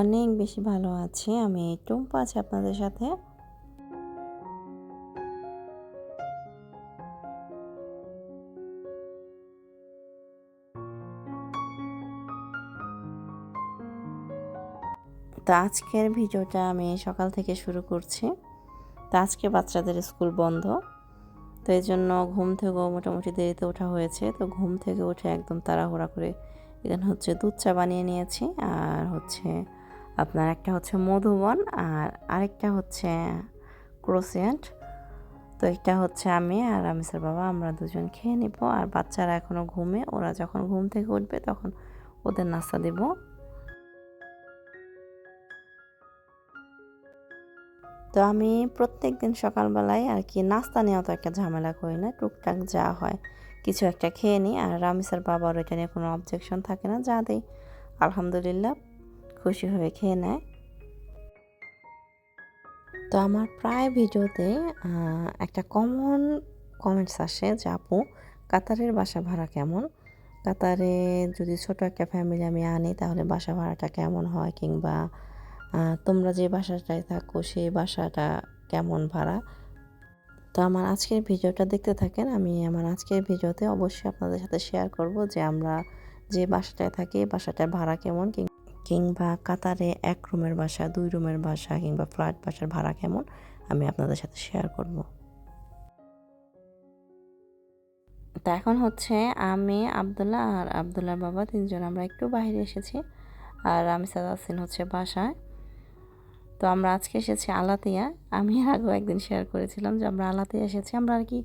অনেক বেশি ভালো আছি। আমি টুম্পা আছি আপনাদের সাথে। তো আজকের ভিডিওটা আমি সকাল থেকে শুরু করছি। তো আজকে বাচ্চাদের স্কুল বন্ধ। তো এই জন্য ঘুম থেকেও মোটামুটি দেরিতে ওঠা হয়েছে। তো ঘুম থেকে উঠে একদম তাড়াহুড়া করে এখানে হচ্ছে দুধ চা বানিয়ে নিয়েছি। আর হচ্ছে আপনার একটা হচ্ছে মধুবন আর আরেকটা হচ্ছে ক্রোসিয়েন্ট। তো এটা হচ্ছে আমি আর আমিসের বাবা, আমরা দুজন খেয়ে নিব। আর বাচ্চারা এখনও ঘুমে, ওরা যখন ঘুম থেকে উঠবে তখন ওদের নাস্তা দেবো। তো আমি প্রত্যেক দিন সকালবেলায় আর কি নাস্তা নেওয়া তো একটা ঝামেলা করি না, টুকটাক যা হয় কিছু একটা খেয়ে নিই। আর রামিসার বাবার ওইটা নিয়ে কোনো অবজেকশন থাকে না, যা দেই। আলহামদুলিল্লাহ। খুশি হয়ে খেয়ে নেয়। তো আমার প্রায় ভিডিওতে একটা কমন কমেন্টস আসে যে, আপু, কাতারের বাসা ভাড়া কেমন? কাতারে যদি ছোট একটা ফ্যামিলি আমি আনি, তাহলে বাসা ভাড়াটা কেমন হয়? কিংবা তোমরা যে বাসাটায় থাকো, সেই বাসাটা কেমন ভাড়া? তো আমার আজকের ভিডিওটা দেখতে থাকেন। আমি আমার আজকের ভিডিওতে অবশ্যই আপনাদের সাথে শেয়ার করব যে, আমরা যে বাসাটায় থাকি, বাসাটার ভাড়া কেমন, কিং- কিংবা কাতারে এক রুমের বাসা, দুই রুমের বাসা কিংবা ফ্ল্যাট বাসার ভাড়া কেমন? আমি আপনাদের সাথে শেয়ার করব। তো এখন হচ্ছে আমি আবদুল্লাহ আর আবদুল্লার বাবা তিনজন, আমরা একটু বাইরে এসেছি। আর আমি সাদাসিন হচ্ছে বাসায়। তো আমরা আজকে এসেছি আলাতিয়া। আমি আগেও একদিন শেয়ার করেছিলাম যে আমরা আলাতিয়া এসেছি। আমরা আর কি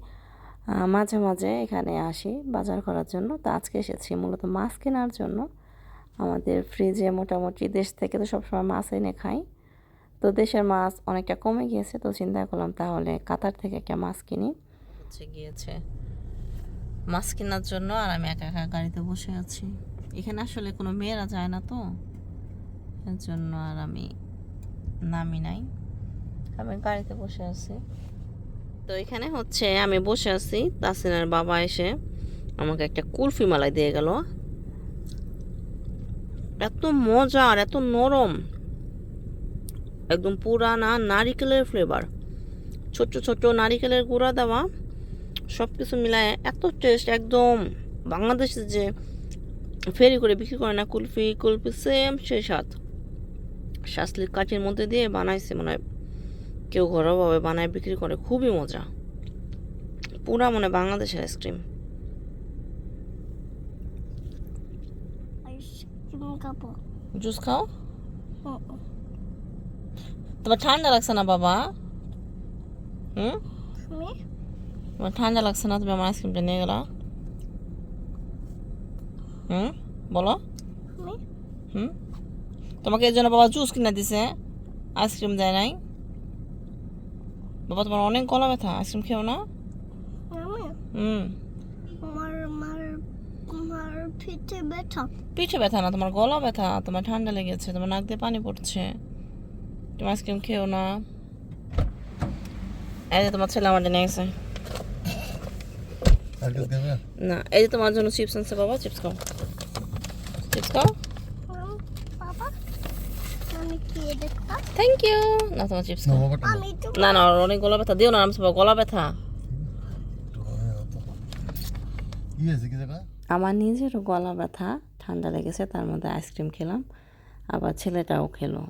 মাঝে মাঝে এখানে আসি বাজার করার জন্য। তো আজকে এসেছি মূলত মাছ কেনার জন্য। আমাদের ফ্রিজে মোটামুটি দেশ থেকে তো সবসময় মাছ এনে খাই। তো দেশের মাছ অনেকটা কমে গিয়েছে, তো চিন্তা করলাম তাহলে কাতার থেকে একটা মাছ কিনি। গিয়েছে মাছ কেনার জন্য আর আমি একা একা গাড়িতে বসে আছি। এখানে আসলে কোনো মেয়েরা যায় না তো, এর জন্য আর আমি নামি নাই। আমি গাড়িতে বসে আছি। তো এখানে হচ্ছে আমি বসে আছি, তাসিনার বাবা এসে আমাকে একটা কুলফি মালাই দিয়ে গেল। এত মজার এত নরম। একদম পুরানা নারিকেলের ফ্লেভার ছোট ছোট নারিকেলের গুঁড়া দেওয়া সব কিছু মিলায় এত টেস্ট একদম বাংলাদেশে যে ফেরি করে বিক্রি করে না, কুলফি কুলফি সেম সেই স্বাদ। শাসলির কাঠির মধ্যে দিয়ে বানাইছে মানে কেউ ঘরোয়াভাবে বানায়, বিক্রি করে, খুবই মজা। পুরা মানে বাংলাদেশের আইসক্রিম আইসক্রিম খাব জুস খাও তোমার ঠান্ডা লাগছে না বাবা হুম আমি তোমার ঠান্ডা লাগছে না তুমি আমার আইসক্রিমটা নিয়ে গেলা হুম বলো আমি হুম তোমাকে এর জন্য বাবা জুস কিনে দিছে আইসক্রিম দেয় নাই বাবা তোমার অনেক গলা ব্যথা আইসক্রিম খেও না আমি হুম আমার আমার আমার পিঠে ব্যথা। পিঠে ব্যথা না তোমার গলা ব্যথা তোমার ঠান্ডা লেগেছে তোমার নাক দিয়ে পানি পড়ছে। তুমি আইসক্রিম খেও না। এই যে তোমার ছেলে আমার জন্য দেবে? না এই যে তোমার জন্য চিপস আনছে বাবা চিপস খাও। চিপস খাও। আমি থ্যাংক ইউ না তোমার চিপস না না। অনেক গলা ব্যথা দিও না আমি গলা ব্যথা। ইয়ে আছে কি জায়গা? আমার নিজেরও গলা ব্যথা, ঠান্ডা লেগেছে, তার মধ্যে আইসক্রিম খেলাম। আবার ছেলেটাও খেলো,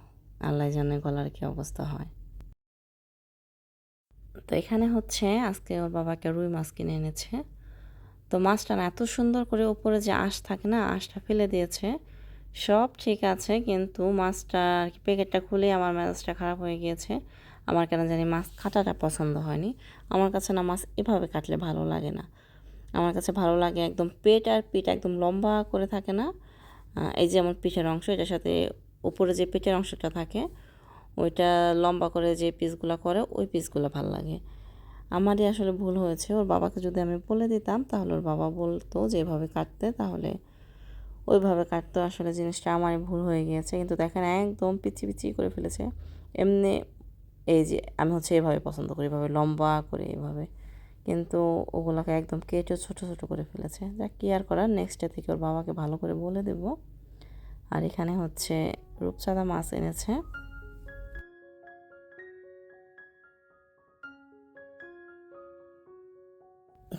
আল্লাহ জানে গলার কি অবস্থা হয়। তো এখানে হচ্ছে, আজকে ওর বাবাকে রুই মাছ কিনে এনেছে। তো মাছটা এত সুন্দর করে ওপরে যে আঁশ থাকে না, আঁশটা ফেলে দিয়েছে। সব ঠিক আছে, কিন্তু মাছটা আর কি, প্যাকেটটা খুলে আমার মেজাজটা খারাপ হয়ে গিয়েছে। আমার কেন জানি মাছ কাটাটা পছন্দ হয়নি। আমার কাছে না মাছ এভাবে কাটলে ভালো লাগে না। আমার কাছে ভালো লাগে একদম পেট আর পিঠ একদম লম্বা করে থাকে না। এই যে আমার পিঠের অংশ, এটার সাথে উপরে যে পেটের অংশটা থাকে, ওইটা লম্বা করে যে পিসগুলো করে, ওই পিসগুলো ভালো লাগে। আমারই আসলে ভুল হয়েছে, ওর বাবাকে যদি আমি বলে দিতাম, তাহলে ওর বাবা বলতো যে এভাবে কাটতে, তাহলে ওইভাবে কাটতো। আসলে জিনিসটা আমারই ভুল হয়ে গিয়েছে, কিন্তু দেখেন একদম পিচি পিচি করে ফেলেছে। এমনি এই যে আমি হচ্ছে এভাবে পছন্দ করি, এভাবে লম্বা করে, এভাবে কিন্তু ওগুলোকে একদম কেটে ছোট ছোট করে ফেলেছে। যা কি আর করার? নেক্সট থেকে ওর বাবাকে ভালো করে বলে দেব। আর এখানে হচ্ছে রূপচাঁদা মাছ এনেছে।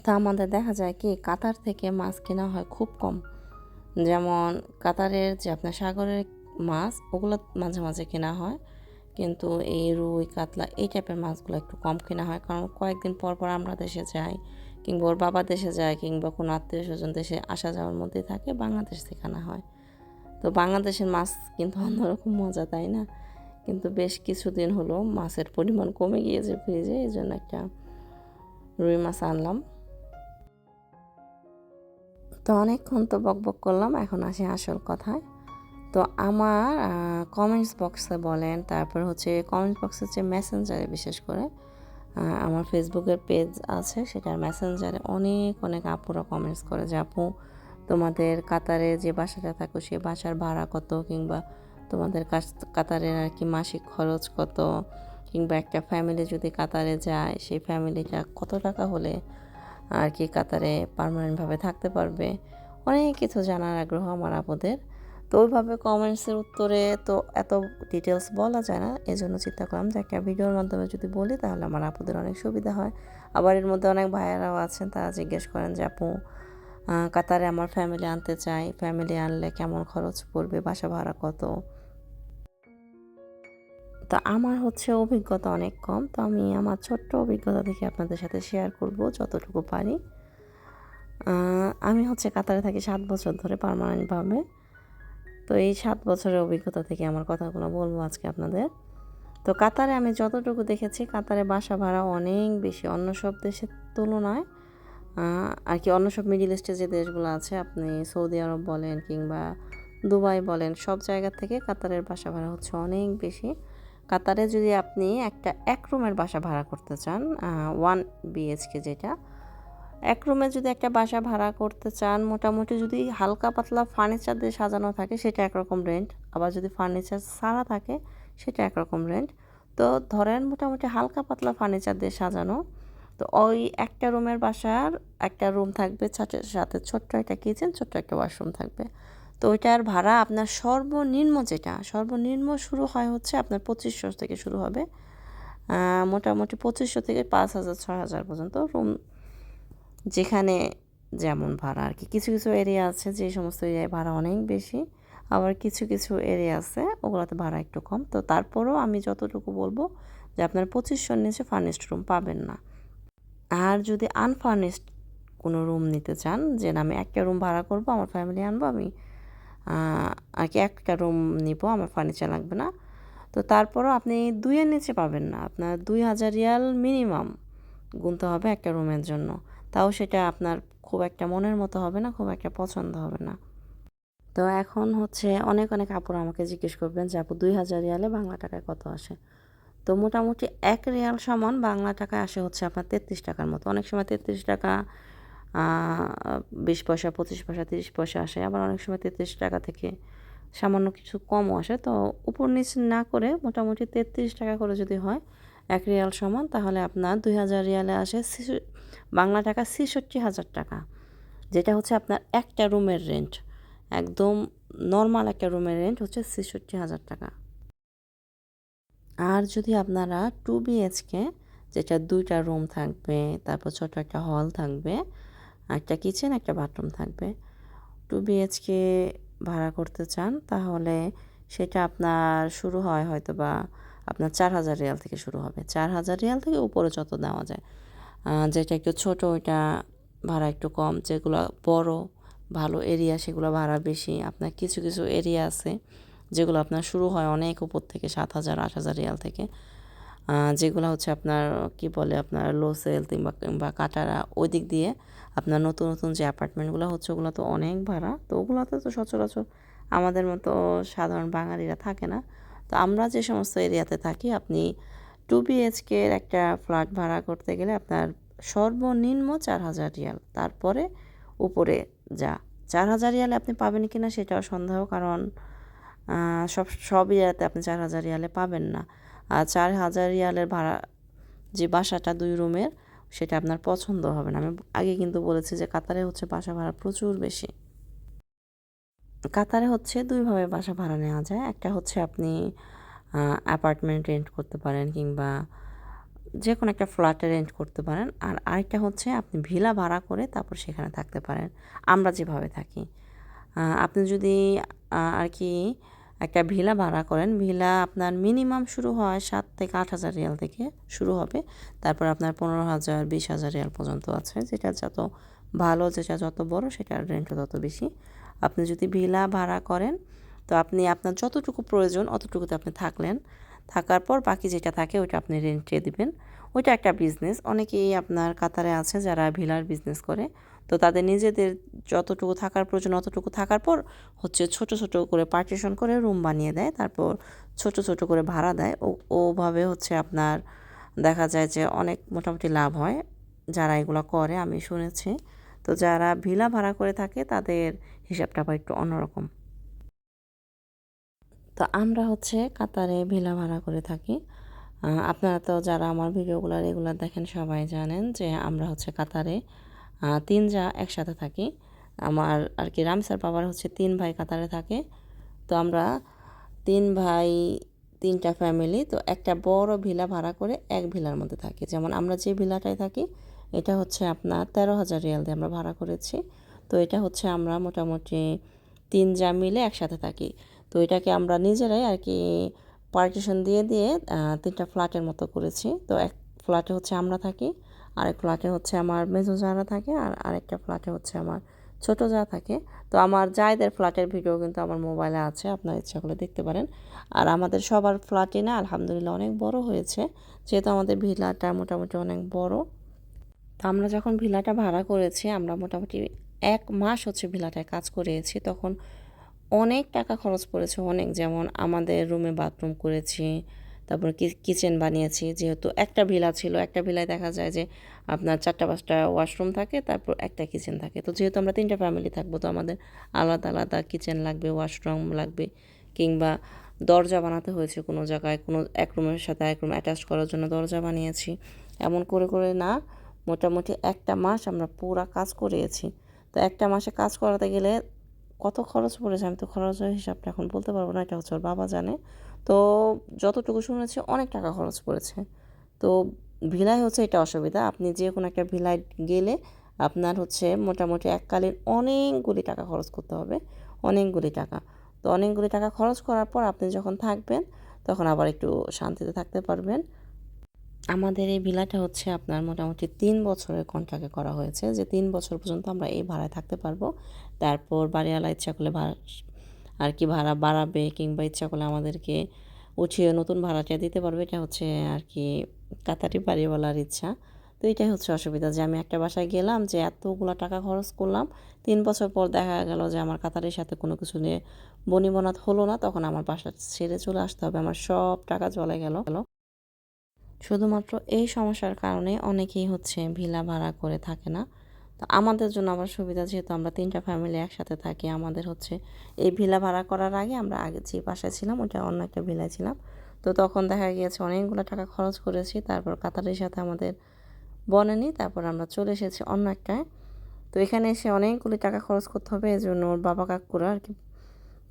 তা আমাদের দেখা যায় কি, কাতার থেকে মাছ কেনা হয় খুব কম। যেমন কাতারের যে আপনার সাগরের মাছ, ওগুলো মাঝে মাঝে কেনা হয়। কিন্তু এই রুই, কাতলা এই টাইপের মাছগুলো একটু কম কেনা হয়। কারণ কয়েকদিন পর পর আমরা দেশে যাই কিংবা ওর বাবা দেশে যায় কিংবা কোনো আত্মীয় স্বজন দেশে আসা যাওয়ার মধ্যে থাকে, বাংলাদেশ থেকে আনা হয়। তো বাংলাদেশের মাছ কিন্তু অন্যরকম মজা, তাই না? কিন্তু বেশ কিছুদিন হলো মাছের পরিমাণ কমে গিয়েছে ফ্রিজে, এই জন্য একটা রুই মাছ আনলাম। তো অনেকক্ষণ তো বক বক করলাম, এখন আসি আসল কথায়। তো আমার কমেন্টস বক্সে বলেন, তারপর হচ্ছে কমেন্টস বক্সে হচ্ছে মেসেঞ্জারে বিশেষ করে আমার ফেসবুকের পেজ আছে, সেটার মেসেঞ্জারে অনেক অনেক আপুরা কমেন্টস করে যে, আপু, তোমাদের কাতারে যে বাসাটা থাকো, সে বাসার ভাড়া কত? কিংবা তোমাদের কাতারের আর কি মাসিক খরচ কত? কিংবা একটা ফ্যামিলি যদি কাতারে যায়, সেই ফ্যামিলিটা কত টাকা হলে আর কি কাতারে পার্মানেন্টভাবে থাকতে পারবে? অনেক কিছু জানার আগ্রহ আমার আপুদের। তো ওইভাবে কমেন্টসের উত্তরে তো এত ডিটেলস বলা যায় না এই জন্য চিন্তা করলাম যে একটা ভিডিওর মাধ্যমে যদি বলি তাহলে আমার আপুদের অনেক সুবিধা হয়। আবার এর মধ্যে অনেক ভাইয়ারাও আছেন, তারা জিজ্ঞেস করেন যে, আপু কাতারে আমার ফ্যামিলি আনতে চাই ফ্যামিলি আনলে কেমন খরচ পড়বে, বাসা ভাড়া কত? তো আমার হচ্ছে অভিজ্ঞতা অনেক কম, তো আমি আমার ছোট্ট অভিজ্ঞতা থেকে আপনাদের সাথে শেয়ার করব যতটুকু পারি। আমি হচ্ছে কাতারে থাকি সাত বছর ধরে পার্মানেন্টভাবে তো এই সাত বছরের অভিজ্ঞতা থেকে আমার কথাগুলো বলব আজকে আপনাদের। তো কাতারে আমি যতটুকু দেখেছি, কাতারে বাসা ভাড়া অনেক বেশি, অন্য সব দেশের তুলনায় আর কি অন্য সব মিডিল ইস্টে যে দেশগুলো আছে, আপনি সৌদি আরব বলেন কিংবা দুবাই বলেন, সব জায়গা থেকে কাতারের বাসা ভাড়া হচ্ছে অনেক বেশি। কাতারে যদি আপনি একটা এক রুমের বাসা ভাড়া করতে চান ওয়ান বিএইচকে যেটা এক রুমে যদি একটা বাসা ভাড়া করতে চান, মোটামুটি যদি হালকা পাতলা ফার্নিচার দিয়ে সাজানো থাকে, সেটা একরকম রেন্ট আবার যদি ফার্নিচার ছাড়া থাকে, সেটা একরকম রেন্ট তো ধরেন মোটামুটি হালকা পাতলা ফার্নিচার দিয়ে সাজানো। তো ওই একটা রুমের বাসার একটা রুম থাকবে সাথে- সাথে ছোট্ট একটা কিচেন ছোট্ট একটা ওয়াশরুম থাকবে। তো ওইটার ভাড়া আপনার সর্বনিম্ন যেটা, সর্বনিম্ন শুরু হয় হচ্ছে আপনার পঁচিশশো থেকে শুরু হবে। মোটামুটি পঁচিশশো থেকে পাঁচ হাজার, ছয় হাজার পর্যন্ত রুম যেখানে যেমন ভাড়া আর কি। কিছু কিছু এরিয়া আছে যে সমস্ত এরিয়ায় ভাড়া অনেক বেশি, আবার কিছু কিছু এরিয়া আছে ওগুলোতে ভাড়া একটু কম। তো তারপরেও আমি যতটুকু বলব যে আপনার পঁচিশশোর নিচে ফার্নিশড রুম পাবেন না। আর যদি আনফার্নিশড কোনো রুম নিতে চান, যে না আমি একটা রুম ভাড়া করব, আমার ফ্যামিলি আনব, আমি আর কি একটা রুম নিব, আমার ফার্নিচার লাগবে না। তো তারপরও আপনি দুইয়ের নিচে পাবেন না। আপনার দুই হাজার রিয়াল মিনিমাম গুনতে হবে একটা রুমের জন্য। তাও সেটা আপনার খুব একটা মনের মতো হবে না, খুব একটা পছন্দ হবে না। তো এখন হচ্ছে অনেক অনেক আপুরা আমাকে জিজ্ঞেস করবেন যে, আপু, দুই হাজার রিয়ালে বাংলা টাকায় কত আসে? তো মোটামুটি এক রিয়াল সমান বাংলা টাকায় আসে হচ্ছে আপনার তেত্রিশ টাকার মতো। অনেক সময় তেত্রিশ টাকা বিশ পয়সা, পঁচিশ পয়সা, তিরিশ পয়সা আসে। আবার অনেক সময় তেত্রিশ টাকা থেকে সামান্য কিছু কমও আসে। তো উপর নিচ না করে মোটামুটি তেত্রিশ টাকা করে যদি হয় এক রিয়াল সমান, তাহলে আপনার দুই হাজার রিয়ালে আসে বাংলা টাকা ছেষট্টি হাজার টাকা, যেটা হচ্ছে আপনার একটা রুমের রেন্ট একদম নর্মাল একটা রুমের রেন্ট হচ্ছে ছেষট্টি হাজার টাকা। আর যদি আপনারা টু বিএইচকে যেটা দুইটা রুম থাকবে, তারপর ছোট একটা হল থাকবে, একটা কিচেন একটা বাথরুম থাকবে টু বিএইচকে ভাড়া করতে চান, তাহলে সেটা আপনার শুরু হয় হয়তো বা আপনার চার হাজার রিয়াল থেকে শুরু হবে। চার হাজার রিয়াল থেকে উপরে যত দেওয়া যায় যেটা একটু ছোট, ওইটা ভাড়া একটু কম, যেগুলো বড়, ভালো এরিয়া সেগুলো ভাড়া বেশি। আপনার কিছু কিছু এরিয়া আছে যেগুলো আপনার শুরু হয় অনেক উপর থেকে, সাত হাজার, আট হাজার রিয়াল থেকে। যেগুলো হচ্ছে আপনার, কি বলে, আপনার লোসেল কিংবা কিংবা কাটারা ওই দিক দিয়ে আপনার নতুন নতুন যে অ্যাপার্টমেন্টগুলো হচ্ছে, ওগুলো তো অনেক ভাড়া। তো ওগুলোতে তো সচরাচর আমাদের মতো সাধারণ বাঙালিরা থাকে না। তো আমরা যে সমস্ত এরিয়াতে থাকি, আপনি টু বিএইচকের একটা ফ্ল্যাট ভাড়া করতে গেলে আপনার সর্বনিম্ন চার হাজার রিয়াল। তারপরে উপরে যা, চার হাজার রিয়ালে আপনি পাবেন কি না সেটাও সন্দেহ, কারণ সব সব এরিয়াতে আপনি চার হাজার রিয়ালে পাবেন না। আর চার হাজার রিয়ালের ভাড়া, যে বাসাটা দুই রুমের, সেটা আপনার পছন্দ হবে না। আমি আগে কিন্তু বলেছি যে কাতারে হচ্ছে বাসা ভাড়া প্রচুর বেশি। কাতারে হচ্ছে দুইভাবে বাসা ভাড়া নেওয়া যায়। একটা হচ্ছে আপনি অ্যাপার্টমেন্ট রেন্ট করতে পারেন কিংবা যে কোনো একটা ফ্ল্যাটে রেন্ট করতে পারেন। আর আরেকটা হচ্ছে আপনি ভিলা ভাড়া করে তারপর সেখানে থাকতে পারেন। আমরা যেভাবে থাকি। আপনি যদি আর কি একটা ভিলা ভাড়া করেন ভিলা আপনার মিনিমাম শুরু হয় সাত থেকে আট হাজার রিয়াল থেকে শুরু হবে। তারপর আপনার পনেরো হাজার, বিশ হাজার রিয়াল পর্যন্ত আছে। যেটা যত ভালো, যেটা যত বড়, সেটার রেন্টও তত বেশি। আপনি যদি ভিলা ভাড়া করেন, তো আপনি আপনার যতটুকু প্রয়োজন অতটুকুতে আপনি থাকলেন। থাকার পর বাকি যেটা থাকে ওইটা আপনি রেন্টে দিবেন। ওইটা একটা বিজনেস অনেকেই আপনার কাতারে আছে যারা ভিলার বিজনেস করে। তো তাদের নিজেদের যতটুকু থাকার প্রয়োজন অতটুকু থাকার পর হচ্ছে ছোট ছোট করে পার্টিশন করে রুম বানিয়ে দেয়। তারপর ছোট ছোট করে ভাড়া দেয়। ওভাবে হচ্ছে আপনার দেখা যায় যে অনেক মোটামুটি লাভ হয়। যারা এগুলো করে, আমি শুনেছি। তো যারা ভিলা ভাড়া করে থাকে, তাদের হিসাবটা আবার একটু অন্যরকম। তো আমরা হচ্ছে কাতারে ভিলা ভাড়া করে থাকি। আপনারা তো যারা আমার ভিডিওগুলো রেগুলার দেখেন, সবাই জানেন যে আমরা হচ্ছে কাতারে তিন যা একসাথে থাকি। আমার আর কি রামসার বাবার হচ্ছে তিন ভাই কাতারে থাকে। তো আমরা তিন ভাই, তিনটা ফ্যামিলি, তো একটা বড় ভিলা ভাড়া করে এক ভিলার মধ্যে থাকি। যেমন আমরা যে ভিলাটায় থাকি এটা হচ্ছে আপনার তেরো হাজার রিয়াল দিয়ে আমরা ভাড়া করেছি। তো এটা হচ্ছে আমরা মোটামুটি তিন যা মিলে একসাথে থাকি। তো এটাকে আমরা নিজেরাই আর কি পার্টিশন দিয়ে দিয়ে তিনটা ফ্ল্যাটের মতো করেছি। তো এক ফ্ল্যাটে হচ্ছে আমরা থাকি, আরেক ফ্ল্যাটে হচ্ছে আমার মেজো যারা থাকে, আর আরেকটা ফ্ল্যাটে হচ্ছে আমার ছোট যা থাকে। তো আমার জায়দের ফ্ল্যাটের ভিডিও কিন্তু আমার মোবাইলে আছে, আপনার ইচ্ছা করলে দেখতে পারেন। আর আমাদের সবার ফ্ল্যাটই না, আলহামদুলিল্লাহ অনেক বড় হয়েছে। যেহেতু আমাদের ভিলাটা মোটামুটি অনেক বড় তো আমরা যখন ভিলাটা ভাড়া করেছি, আমরা মোটামুটি এক মাস হচ্ছে ভিলাটায় কাজ করেছি তখন অনেক টাকা খরচ পড়েছে, অনেক। যেমন আমাদের রুমে বাথরুম করেছি, তারপর কিচেন বানিয়েছি। যেহেতু একটা ভিলা ছিল, একটা ভিলায় দেখা যায় যে আপনার চারটা, পাঁচটা ওয়াশরুম থাকে, তারপর একটা কিচেন থাকে। তো যেহেতু আমরা তিনটা ফ্যামিলি থাকব, তো আমাদের আলাদা আলাদা কিচেন লাগবে, ওয়াশরুম লাগবে কিংবা দরজা বানাতে হয়েছে কোনো জায়গায়, কোনো এক রুমের সাথে এক রুম অ্যাটাচ করার জন্য দরজা বানিয়েছি। এমন করে করে না মোটামুটি একটা মাস আমরা পুরা কাজ করিয়েছি। তো একটা মাসে কাজ করাতে গেলে কত খরচ পড়েছে আমি তো খরচের হিসাবটা এখন বলতে পারব না, এটা হচ্ছে ওর বাবা জানে। তো যতটুকু শুনেছি অনেক টাকা খরচ পড়েছে। তো ভিলায় হচ্ছে এটা অসুবিধা, আপনি যে কোনো একটা ভিলায় গেলে আপনার হচ্ছে মোটামুটি এককালীন অনেকগুলি টাকা খরচ করতে হবে, অনেকগুলি টাকা। তো অনেকগুলি টাকা খরচ করার পর আপনি যখন থাকবেন, তখন আবার একটু শান্তিতে থাকতে পারবেন। আমাদের এই ভিলাটা হচ্ছে আপনার মোটামুটি তিন বছরের কন্ট্রাক্টে করা হয়েছে। যে তিন বছর পর্যন্ত আমরা এই ভাড়ায় থাকতে পারব। তারপর বাড়িওয়ালা ইচ্ছা করলে ভাড়া আর কি ভাড়া বাড়াবে কিংবা ইচ্ছা করলে আমাদেরকে উঠিয়ে নতুন ভাড়াটা দিতে পারবে, এটা হচ্ছে আর কি কাতারি বাড়িওয়ালার ইচ্ছা। তো এটাই হচ্ছে অসুবিধা যে আমি একটা বাসায় গেলাম যে এতগুলো টাকা খরচ করলাম, তিন বছর পর দেখা গেল যে আমার কাতারের সাথে কোনো কিছু নিয়ে বনিবনাত হলো না, তখন আমার বাসা ছেড়ে চলে আসতে হবে। আমার সব টাকা চলে গেল। শুধুমাত্র এই সমস্যার কারণে অনেকেই হচ্ছে ভিলা ভাড়া করে থাকে না। তো আমাদের জন্য আবার সুবিধা, যেহেতু আমরা তিনটা ফ্যামিলি একসাথে থাকি, আমাদের হচ্ছে এই ভিলা ভাড়া করার আগে আমরা আগে যে বাসায় ছিলাম, ওটা অন্য একটা ভিলায় ছিলাম। তো তখন দেখা গিয়েছে অনেকগুলো টাকা খরচ করেছি, তারপর কাতারের সাথে আমাদের বনেনি তারপর আমরা চলে এসেছি অন্য একটায়। তো এখানে এসে অনেকগুলি টাকা খরচ করতে হবে এই জন্য ওর বাবা কাকুরা আর কি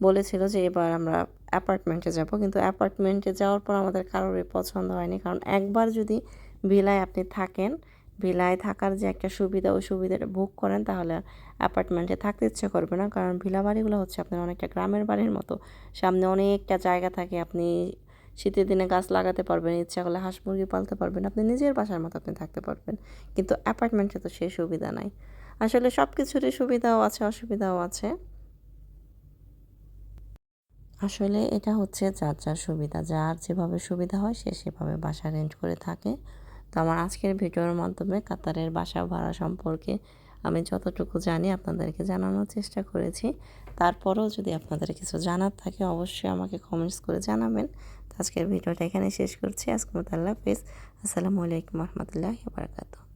বলেছিল যে এবার আমরা অ্যাপার্টমেন্টে যাব। কিন্তু অ্যাপার্টমেন্টে যাওয়ার পর আমাদের কারোরই পছন্দ হয়নি। কারণ একবার যদি ভিলায় আপনি থাকেন, ভিলায় থাকার যে একটা সুবিধা, ওই সুবিধাটা ভোগ করেন, তাহলে অ্যাপার্টমেন্টে থাকতে ইচ্ছে করবে না। কারণ ভিলা বাড়িগুলো হচ্ছে আপনার অনেকটা গ্রামের বাড়ির মতো। সামনে অনেকটা জায়গা থাকে, আপনি শীতের দিনে গাছ লাগাতে পারবেন, ইচ্ছা করলে হাঁস মুরগি পালতে পারবেন, আপনি নিজের বাসার মতো আপনি থাকতে পারবেন। কিন্তু অ্যাপার্টমেন্টে তো সেই সুবিধা নাই। আসলে সব কিছুরই সুবিধাও আছে, অসুবিধাও আছে। আসলে এটা হচ্ছে যার যার সুবিধা, যার যেভাবে সুবিধা হয় সে সেভাবে বাসা রেন্ট করে থাকে। তো আমার আজকের ভিডিওর মাধ্যমে কাতারের বাসা ভাড়া সম্পর্কে আমি যতটুকু জানি আপনাদেরকে জানানোর চেষ্টা করেছি। তারপরেও যদি আপনাদের কিছু জানার থাকে অবশ্যই আমাকে কমেন্টস করে জানাবেন। আজকের ভিডিওটা এখানে শেষ করছি। আজকে আল্লাহ হাফিজ। আসসালামু আলাইকুম রহমতুল্লাহ বারকাতুহ।